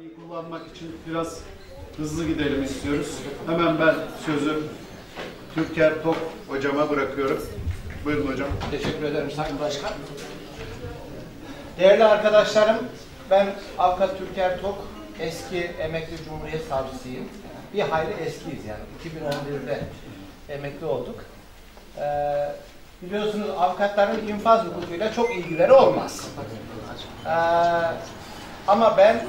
iyi kullanmak için biraz hızlı gidelim istiyoruz. Hemen ben sözü Türker Tok hocama bırakıyorum. Buyurun hocam. Teşekkür ederim Sayın Başkan. Değerli arkadaşlarım, ben Avukat Türker Tok, eski emekli Cumhuriyet Savcısıyım. Bir hayli eskiyiz yani. 2011'de emekli olduk. Ee, biliyorsunuz avukatların infaz hukukuyla çok ilgileri olmaz. Ee, ama ben e,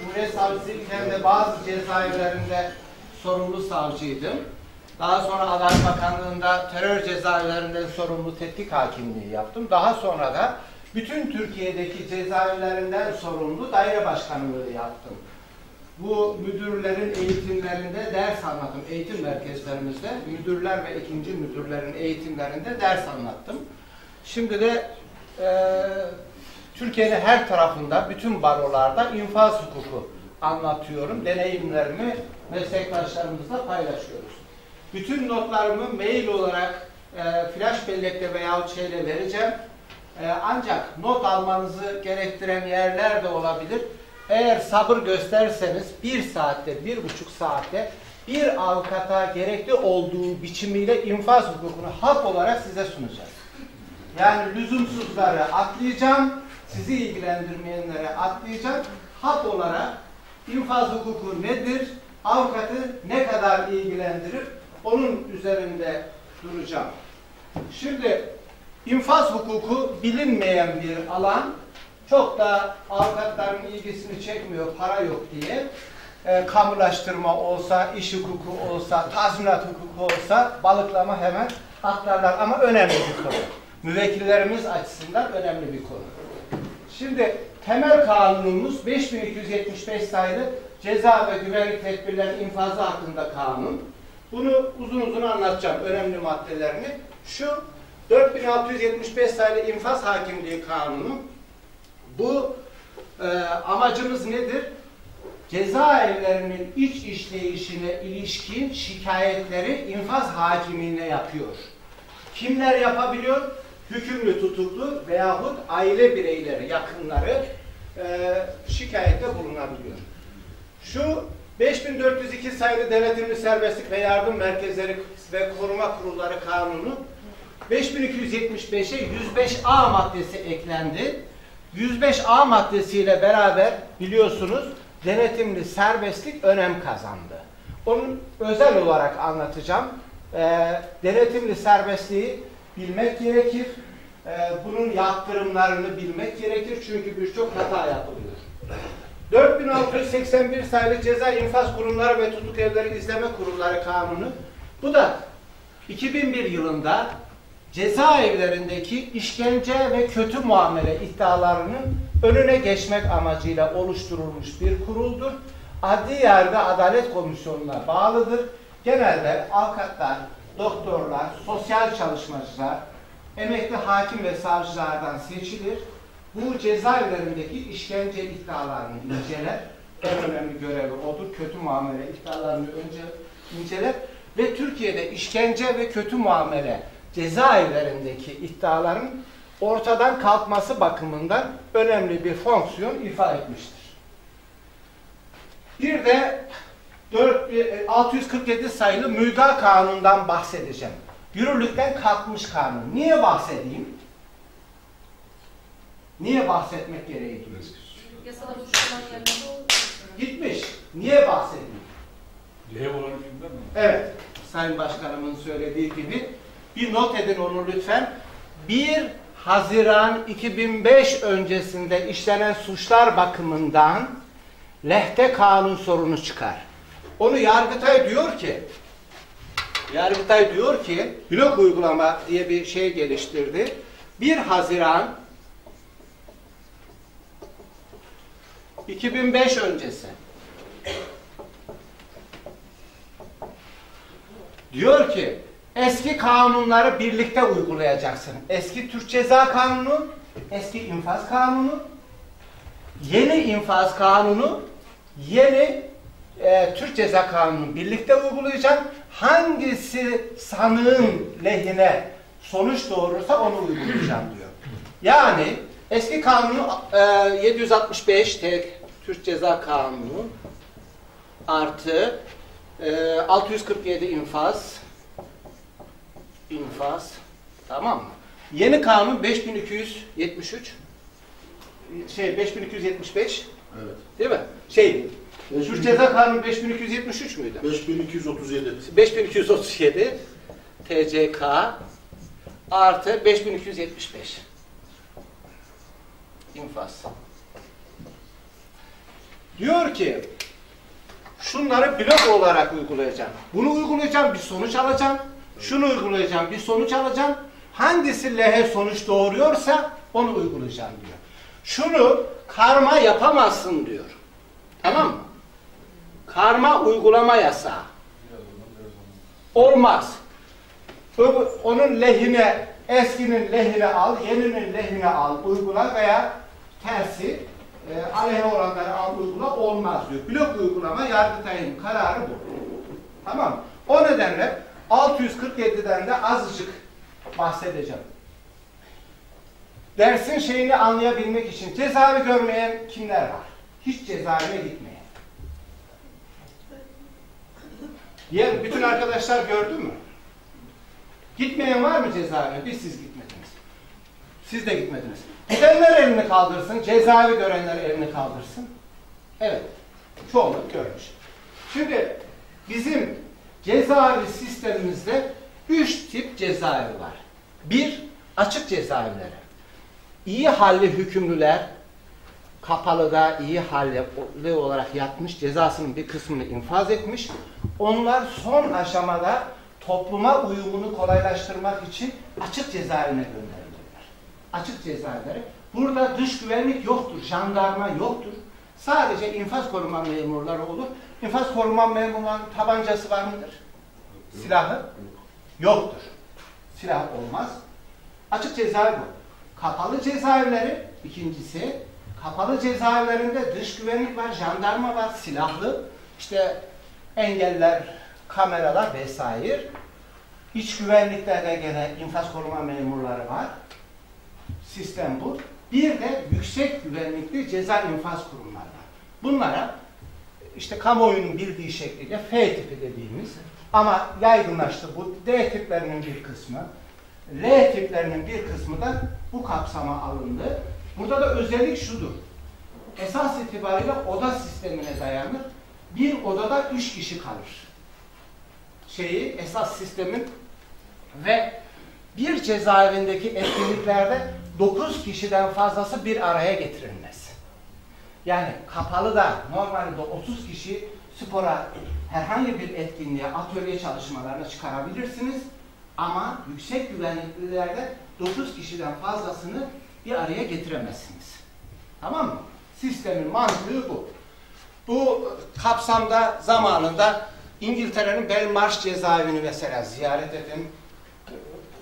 Cumhuriyet Savcısıyken de bazı cezaevlerinde sorumlu savcıydım. Daha sonra Adalet Bakanlığı'nda terör cezaevlerinden sorumlu tetkik hakimliği yaptım. Daha sonra da bütün Türkiye'deki cezaevlerinden sorumlu daire başkanlığı yaptım. Bu müdürlerin eğitimlerinde ders anlattım. Eğitim merkezlerimizde müdürler ve ikinci müdürlerin eğitimlerinde ders anlattım. Şimdi de e, Türkiye'nin her tarafında, bütün barolarda infaz hukuku anlatıyorum. Deneyimlerimi meslektaşlarımızla paylaşıyoruz. Bütün notlarımı mail olarak e, flash bellekte veya şeyle vereceğim. E, ancak not almanızı gerektiren yerler de olabilir. Eğer sabır gösterirseniz bir saatte, bir buçuk saatte bir avukata gerekli olduğu biçimiyle infaz hukukunu hak olarak size sunacağız. Yani lüzumsuzları atlayacağım, sizi ilgilendirmeyenlere atlayacağım. Hak olarak infaz hukuku nedir, avukatı ne kadar ilgilendirir, onun üzerinde duracağım. Şimdi infaz hukuku bilinmeyen bir alan, çok da avukatların ilgisini çekmiyor, para yok diye. E, kamulaştırma olsa, iş hukuku olsa, tazminat hukuku olsa balıklama hemen atlarlar ama önemli bir konu. Müvekkillerimiz açısından önemli bir konu. Şimdi temel kanunumuz 5275 sayılı ceza ve güvenlik tedbirleri infazı hakkında kanun. Bunu uzun uzun anlatacağım önemli maddelerini. Şu 4675 sayılı infaz hakimliği kanunu. Bu e, amacımız nedir? Cezaevlerinin iç işleyişine ilişkin şikayetleri infaz hakimliğine yapıyor. Kimler yapabiliyor? Hükümlü tutuklu veyahut aile bireyleri, yakınları e, şikayette bulunabiliyor. Şu 5402 sayılı denetimli serbestlik ve yardım merkezleri ve koruma kurulları kanunu 5275'e 105A maddesi eklendi. 105A maddesiyle beraber biliyorsunuz denetimli serbestlik önem kazandı. Onun özel olarak anlatacağım. E, denetimli serbestliği bilmek gerekir. E, bunun yaptırımlarını bilmek gerekir. Çünkü birçok hata yapılıyor. 4681 sayılı ceza infaz kurumları ve tutuk evleri izleme kurulları kanunu. Bu da 2001 yılında cezaevlerindeki işkence ve kötü muamele iddialarının önüne geçmek amacıyla oluşturulmuş bir kuruldur. Adli yargı adalet komisyonuna bağlıdır. Genelde avukatlar, doktorlar, sosyal çalışmacılar, emekli hakim ve savcılardan seçilir. Bu cezaevlerindeki işkence iddialarını inceler. En önemli görevi odur. Kötü muamele iddialarını önce inceler. Ve Türkiye'de işkence ve kötü muamele cezaevlerindeki iddiaların ortadan kalkması bakımından önemli bir fonksiyon ifa etmiştir. Bir de 4, 647 sayılı müda kanundan bahsedeceğim. Yürürlükten kalkmış kanun. Niye bahsedeyim? Niye bahsetmek gereği duyuyor? Yasada suçlanan yerine Gitmiş. Niye bahsedeyim? Lev olan mi? Evet. Sayın Başkanımın söylediği gibi bir not edin onu lütfen. 1 Haziran 2005 öncesinde işlenen suçlar bakımından lehte kanun sorunu çıkar. Onu Yargıtay diyor ki Yargıtay diyor ki blok uygulama diye bir şey geliştirdi. 1 Haziran 2005 öncesi diyor ki eski kanunları birlikte uygulayacaksın. Eski Türk Ceza Kanunu, eski infaz kanunu, yeni infaz kanunu, yeni e, Türk Ceza Kanunu birlikte uygulayacaksın. Hangisi sanığın lehine sonuç doğurursa onu uygulayacağım diyor. Yani eski kanunu e, 765 T- Türk Ceza Kanunu artı e, 647 infaz infaz tamam mı? Yeni kanun 5273 şey 5275 Evet. değil mi? Şey Türk Ceza Kanunu 5273 müydü? 5237. 5237 TCK artı 5275 infaz. Diyor ki şunları blok olarak uygulayacağım. Bunu uygulayacağım bir sonuç alacağım. Şunu uygulayacağım bir sonuç alacağım. Hangisi lehe sonuç doğuruyorsa onu uygulayacağım diyor. Şunu karma yapamazsın diyor. Tamam mı? Karma uygulama yasağı. Olmaz. Onun lehine, eskinin lehine al, yeninin lehine al, uygula veya tersi e, aleyhe olanları al, uygula olmaz diyor. Blok uygulama Yargıtay'ın kararı bu. Tamam? O nedenle 647'den de azıcık bahsedeceğim. Dersin şeyini anlayabilmek için cezaevi görmeyen kimler var? Hiç cezaevine gitmeyen. Diğer bütün arkadaşlar gördü mü? Gitmeyen var mı cezaevine? Biz siz gitmediniz. Siz de gitmediniz. Gidenler elini kaldırsın, cezaevi görenler elini kaldırsın. Evet, çoğunluk görmüş. Şimdi bizim cezaevi sistemimizde üç tip cezaevi var. Bir, açık cezaevleri. İyi halli hükümlüler, kapalıda iyi halli olarak yatmış, cezasının bir kısmını infaz etmiş. Onlar son aşamada topluma uyumunu kolaylaştırmak için açık cezaevine gönderilirler. Açık cezaevleri. Burada dış güvenlik yoktur, jandarma yoktur. Sadece infaz koruma memurları olur. İnfaz koruma memurunun tabancası var mıdır? Silahı? Yoktur. Silah olmaz. Açık cezaevi bu. Kapalı cezaevleri ikincisi kapalı cezaevlerinde dış güvenlik var, jandarma var, silahlı işte engeller, kameralar vesaire. İç güvenliklerde gene infaz koruma memurları var. Sistem bu. Bir de yüksek güvenlikli ceza infaz kurumları var. Bunlara işte kamuoyunun bildiği şekliyle F tipi dediğimiz ama yaygınlaştı bu D tiplerinin bir kısmı. L tiplerinin bir kısmı da bu kapsama alındı. Burada da özellik şudur. Esas itibariyle oda sistemine dayanır. Bir odada üç kişi kalır. Şeyi, esas sistemin ve bir cezaevindeki etkinliklerde dokuz kişiden fazlası bir araya getirilmez. Yani kapalı da normalde 30 kişi spora herhangi bir etkinliğe, atölye çalışmalarına çıkarabilirsiniz. Ama yüksek güvenliklilerde 9 kişiden fazlasını bir araya getiremezsiniz. Tamam mı? Sistemin mantığı bu. Bu kapsamda zamanında İngiltere'nin Belmarsh cezaevini mesela ziyaret edin.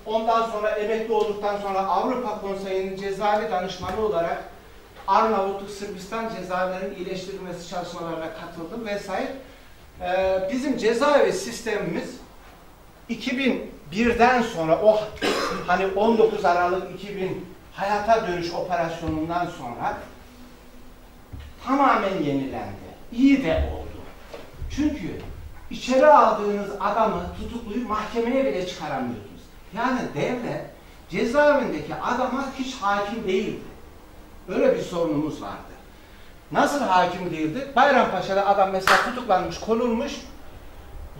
Ondan sonra emekli olduktan sonra Avrupa Konseyi'nin cezaevi danışmanı olarak Arnavutluk, Sırbistan cezaevlerinin iyileştirilmesi çalışmalarına katıldım vesaire. Ee, bizim cezaevi sistemimiz 2001'den sonra o hani 19 Aralık 2000 hayata dönüş operasyonundan sonra tamamen yenilendi. İyi de oldu. Çünkü içeri aldığınız adamı tutukluyu mahkemeye bile çıkaramıyordunuz. Yani devlet cezaevindeki adama hiç hakim değildi. Öyle bir sorunumuz vardı. Nasıl hakim değildi? Bayrampaşa'da adam mesela tutuklanmış, konulmuş.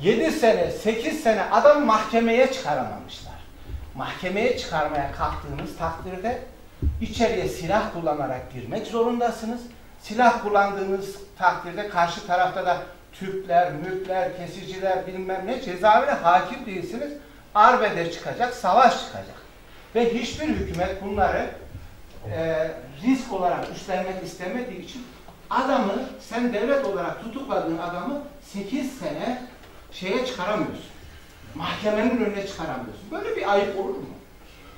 7 sene, 8 sene adam mahkemeye çıkaramamışlar. Mahkemeye çıkarmaya kalktığınız takdirde içeriye silah kullanarak girmek zorundasınız. Silah kullandığınız takdirde karşı tarafta da tüpler, mülkler, kesiciler bilmem ne cezaevine hakim değilsiniz. Arbede çıkacak, savaş çıkacak. Ve hiçbir hükümet bunları e, risk olarak üstlenmek istemediği için adamı, sen devlet olarak tutukladığın adamı 8 sene şeye çıkaramıyorsun. Mahkemenin önüne çıkaramıyorsun. Böyle bir ayıp olur mu?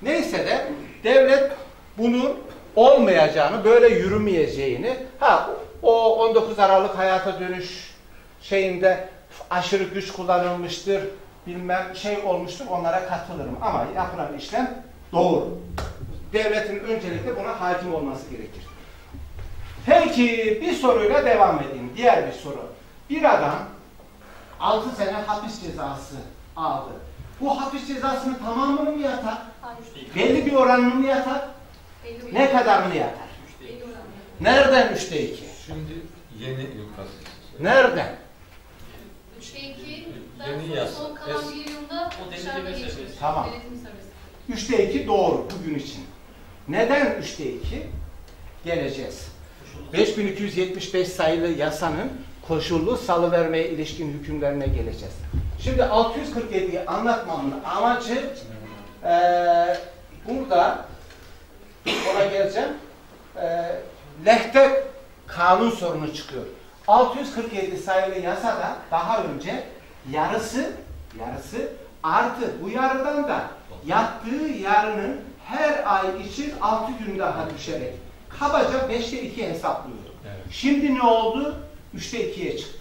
Neyse de devlet bunun olmayacağını, böyle yürümeyeceğini, ha o 19 Aralık hayata dönüş şeyinde aşırı güç kullanılmıştır, bilmem şey olmuştur, onlara katılırım. Ama yapılan işlem doğru. Devletin öncelikle buna hakim olması gerekir. Peki bir soruyla devam edeyim. Diğer bir soru. Bir adam 6 sene hapis cezası aldı. Bu hapis cezasının tamamını mı yatar? Hayır. Belli bir oranını mı yatar? Belli Ne kadarını yatar? Belli. Nereden üçte iki? Şimdi yeni infaz. Nereden? Üçte iki. Yeni yasa. Son kalan Es- bir yılda O dışarıda serbest. Tamam. Üçte iki doğru bugün için. Neden üçte iki? Geleceğiz. 5275 sayılı yasanın koşullu salıvermeye ilişkin hükümlerine geleceğiz. Şimdi 647'yi anlatmamın amacı eee, burada ona geleceğim. Eee lehte kanun sorunu çıkıyor. 647 sayılı yasada daha önce yarısı yarısı artı bu yarıdan da yattığı yarının her ay için 6 gün daha düşerek kabaca 5'te 2 hesaplıyordu. Evet. Şimdi ne oldu? 3'te 2'ye çıktı.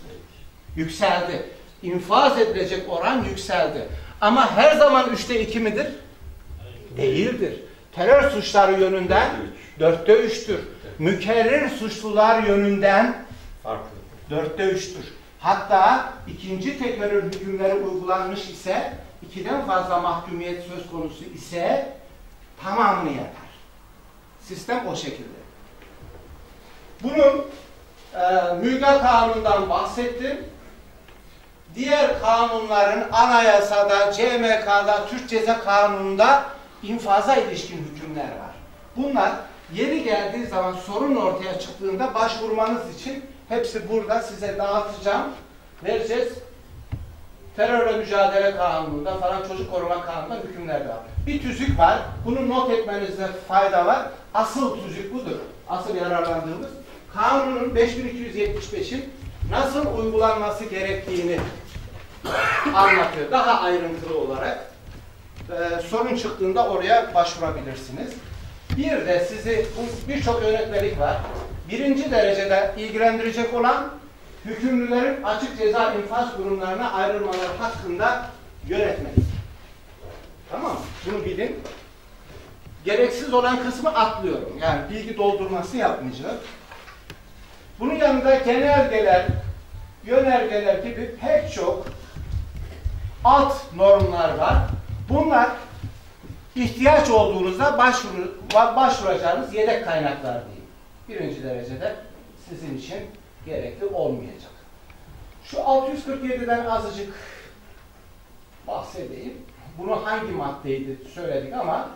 Yükseldi. İnfaz edilecek oran yükseldi. Ama her zaman 3'te 2 midir? Değildir. Terör suçları yönünden 4'te 3'tür. Mükerrer suçlular yönünden dörtte üçtür. Hatta ikinci tekrar hükümleri uygulanmış ise ikiden fazla mahkumiyet söz konusu ise tamamını yatar. Sistem o şekilde. Bunun e, müga kanundan bahsettim. Diğer kanunların anayasada, CMK'da, Türk Ceza Kanunu'nda infaza ilişkin hükümler var. Bunlar yeri geldiği zaman sorun ortaya çıktığında başvurmanız için hepsi burada size dağıtacağım. Vereceğiz. Terörle mücadele kanununda falan çocuk koruma kanununda hükümler var. Bir tüzük var. Bunu not etmenizde fayda var. Asıl tüzük budur. Asıl yararlandığımız. Kanunun 5275'in nasıl uygulanması gerektiğini anlatıyor. Daha ayrıntılı olarak. Ee, sorun çıktığında oraya başvurabilirsiniz. Bir de sizi birçok yönetmelik var. Birinci derecede ilgilendirecek olan hükümlülerin açık ceza infaz kurumlarına ayrılmaları hakkında yönetmelik. Tamam mı? Bunu bilin. Gereksiz olan kısmı atlıyorum. Yani bilgi doldurması yapmayacağım. Bunun yanında genelgeler, yönergeler gibi pek çok alt normlar var. Bunlar ihtiyaç olduğunuzda başvuru, başvuracağınız yedek kaynaklar diyeyim. Birinci derecede sizin için gerekli olmayacak. Şu 647'den azıcık bahsedeyim. Bunu hangi maddeydi söyledik ama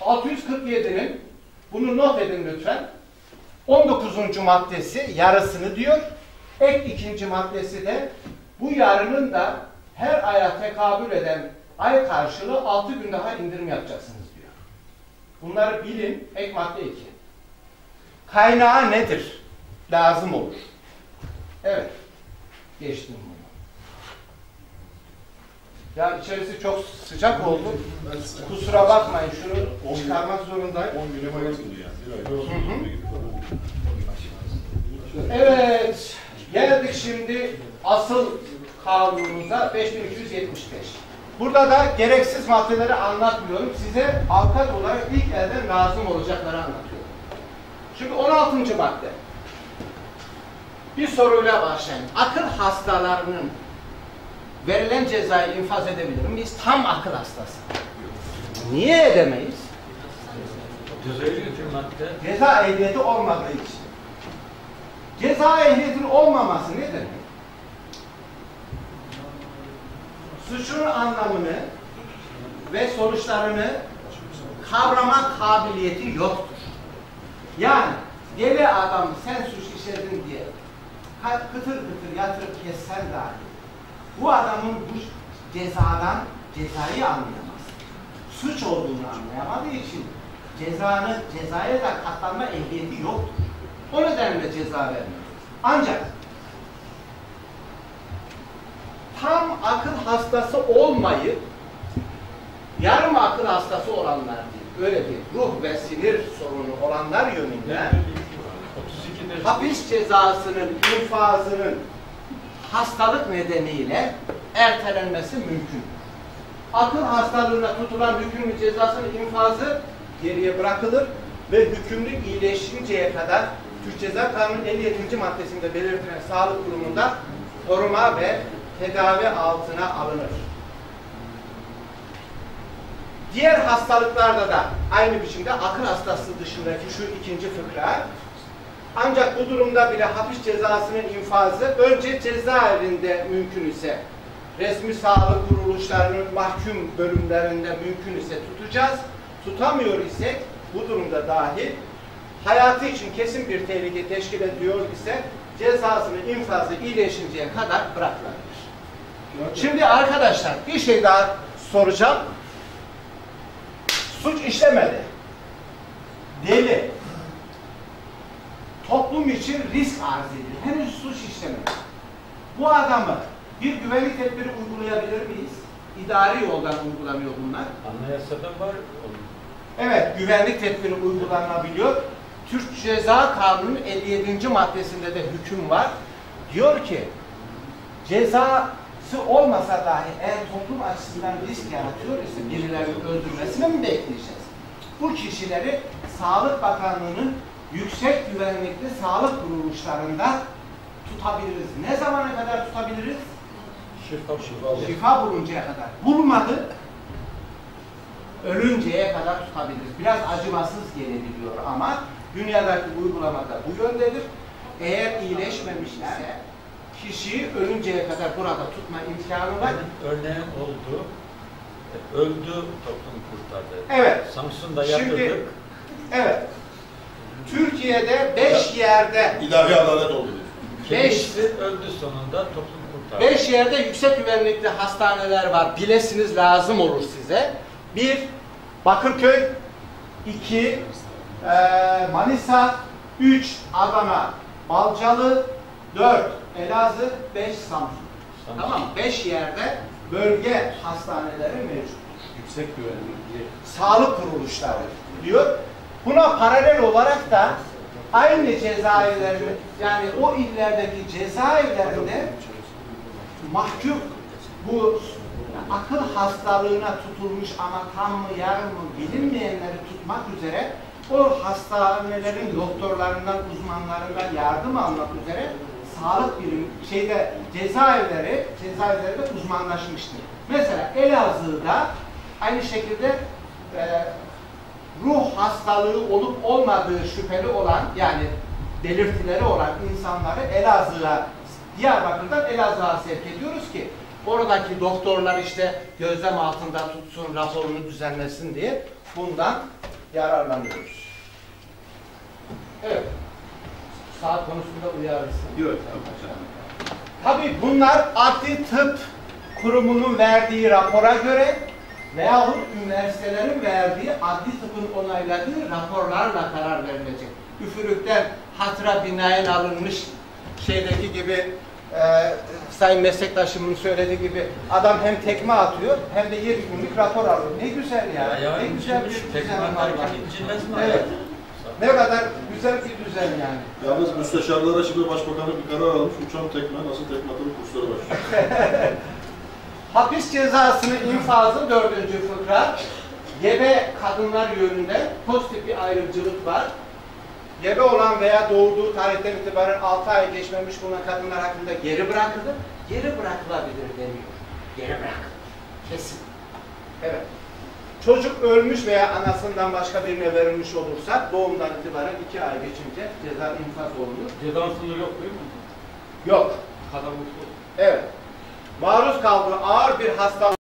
647'nin bunu not edin lütfen. 19. maddesi yarısını diyor. Ek ikinci maddesi de bu yarının da her aya tekabül eden ay karşılığı 6 gün daha indirim yapacaksınız diyor. Bunları bilin. Ek madde 2. Kaynağı nedir? Lazım olur. Evet. Geçtim bunu. Ya içerisi çok sıcak oldu. Kusura bakmayın şunu çıkarmak zorundayım. 10 güne günü yani. Bir ay. Evet, geldik şimdi asıl kanunumuza 5275. Burada da gereksiz maddeleri anlatmıyorum. Size avukat olarak ilk elden lazım olacakları anlatıyorum. Şimdi 16. madde. Bir soruyla başlayalım. Akıl hastalarının verilen cezayı infaz edebilir miyiz? Tam akıl hastası. Niye edemeyiz? Ceza ehliyeti olmadığı için. Ceza ehliyetinin olmaması ne demek? Suçun anlamını ve sonuçlarını kavrama kabiliyeti yoktur. Yani deli adam sen suç işledin diye kıtır kıtır yatırıp kessen dahi bu adamın bu cezadan cezayı anlayamaz. Suç olduğunu anlayamadığı için cezanı, cezaya da katlanma ehliyeti yoktur. O nedenle ceza vermiyor. Ancak tam akıl hastası olmayıp yarım akıl hastası olanlar değil, öyle değil, ruh ve sinir sorunu olanlar yönünden 32'de hapis cezasının infazının hastalık nedeniyle ertelenmesi mümkün. Akıl hastalığına tutulan hükümlü cezasının infazı geriye bırakılır ve hükümlü iyileşinceye kadar Türk Ceza Kanunu 57. maddesinde belirtilen sağlık kurumunda koruma ve tedavi altına alınır. Diğer hastalıklarda da aynı biçimde akıl hastası dışındaki şu ikinci fıkra ancak bu durumda bile hapis cezasının infazı önce cezaevinde mümkün ise resmi sağlık kuruluşlarının mahkum bölümlerinde mümkün ise tutacağız. Tutamıyor isek bu durumda dahi hayatı için kesin bir tehlike teşkil ediyor ise cezasının infazı iyileşinceye kadar bırakılabilir. Şimdi arkadaşlar bir şey daha soracağım. Suç işlemedi. Deli. Toplum için risk arz ediyor. Henüz suç işlemedi. Bu adamı bir güvenlik tedbiri uygulayabilir miyiz? İdari yoldan uygulanıyor bunlar. Anayasada var. Evet, güvenlik tedbiri uygulanabiliyor. Türk Ceza Kanunu'nun 57. maddesinde de hüküm var. Diyor ki, cezası olmasa dahi eğer toplum açısından risk yaratıyor ise birilerinin öldürmesine mi bekleyeceğiz? Bu kişileri Sağlık Bakanlığı'nın yüksek güvenlikli sağlık kuruluşlarında tutabiliriz. Ne zamana kadar tutabiliriz? Şifa şifa. Şifa buluncaya kadar. Bulmadı. Ölünceye kadar tutabiliriz. Biraz acımasız gelebiliyor ama dünyadaki uygulamada bu yöndedir. Eğer iyileşmemiş ise kişiyi ölünceye kadar burada tutma imkanı var. Benim örneğim oldu. Öldü toplum kurtardı. Evet. Samsun'da Şimdi- yatırdık. Evet. Türkiye'de beş yerde İlahi adalet oldu. Kendisi öldü sonunda toplum kurtardı. Beş yerde yüksek güvenlikli hastaneler var. Bilesiniz lazım olur size. Bir, Bakırköy. iki eee, Manisa. Üç, Adana. Balcalı. Dört, Elazığ. Beş, Samsun. Samsun. Tamam mı? Beş yerde bölge hastaneleri mevcut. Yüksek güvenlikli. Sağlık kuruluşları diyor. Buna paralel olarak da aynı cezaevlerini yani o illerdeki cezaevlerinde mahkum bu akıl hastalığına tutulmuş ama tam mı yarım mı bilinmeyenleri tutmak üzere o hastanelerin doktorlarından, uzmanlarından yardım almak üzere sağlık birim şeyde cezaevleri cezaevleri de uzmanlaşmıştır. Mesela Elazığ'da aynı şekilde e, ruh hastalığı olup olmadığı şüpheli olan yani belirtileri olan insanları Elazığ'a Diyarbakır'dan Elazığ'a sevk ediyoruz ki oradaki doktorlar işte gözlem altında tutsun, raporunu düzenlesin diye bundan yararlanıyoruz. Evet. Saat konusunda uyarırsın. Tabii. Tabii bunlar adli tıp kurumunun verdiği rapora göre veyahut üniversitelerin verdiği adli tıpın onayladığı raporlarla karar verilecek. Üfürükten hatıra binaen alınmış şeydeki gibi e, sayın meslektaşımın söylediği gibi adam hem tekme atıyor hem de 7 günlük rapor alıyor. Ne güzel ya. Ya, ya ne güzel bir düzen tekme var. Evet. Ne kadar güzel bir düzen yani. Yalnız müsteşarlara şimdi başbakanı bir karar almış. Uçan tekme nasıl tekme atılır kursları başlıyor. Hapis cezasının infazı dördüncü fıkra. Gebe kadınlar yönünde pozitif bir ayrımcılık var. Gebe olan veya doğurduğu tarihten itibaren 6 ay geçmemiş bulunan kadınlar hakkında geri bırakılır. Geri bırakılabilir demiyor. Geri bırakılır. Kesin. Evet. Çocuk ölmüş veya anasından başka birine verilmiş olursa doğumdan itibaren 2 ay geçince ceza infaz olunur. Ceza sınırı yok değil mi? Yok. Kadar mutlu. Evet. Maruz kaldığı ağır bir hastalık